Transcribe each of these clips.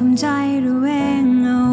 คำใจรู้เองเอา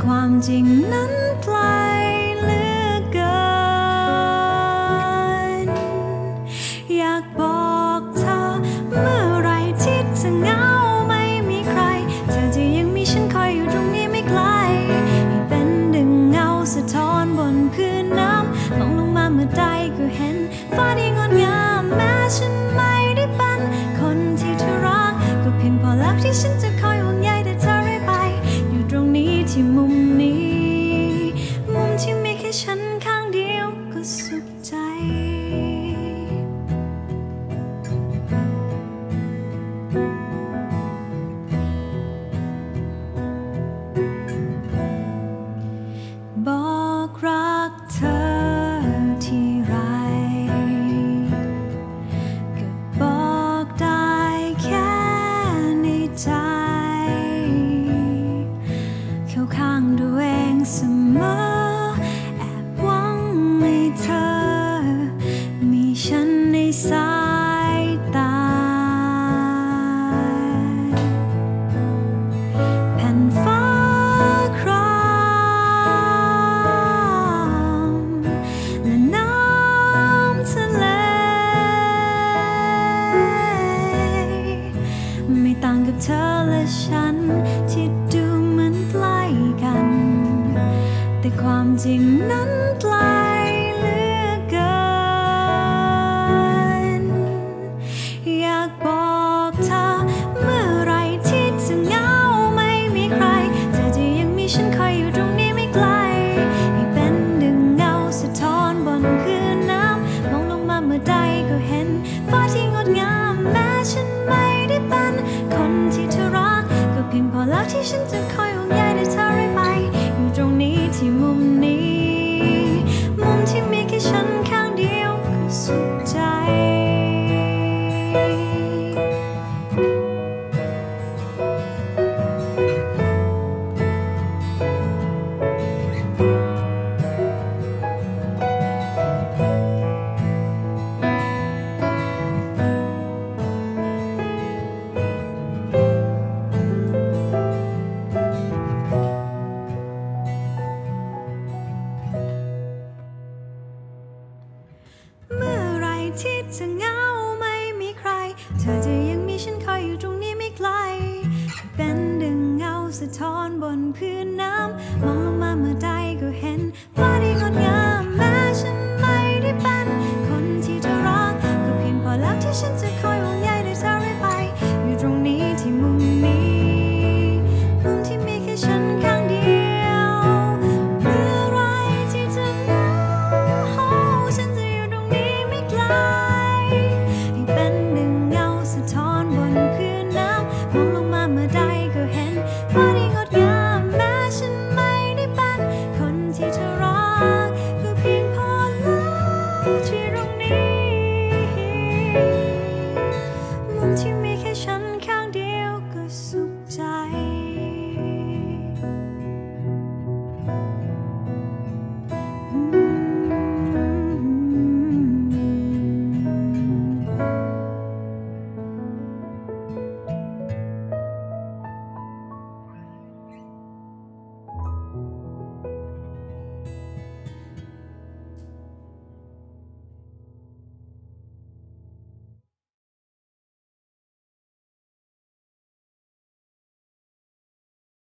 困境难渡。 สายตา แผ่นฟ้าครามและน้ำทะเล ไม่ต่างกับเธอและฉัน ที่ดูเหมือนใกล้กัน แต่ความจริงนั้นไกล 老天生就蓋。 ธอจะยังมีฉันคอยอยู่ตรงนี้ไม่ไกล เป็นดึงเงาสะท้อนบนพื้นน้ำ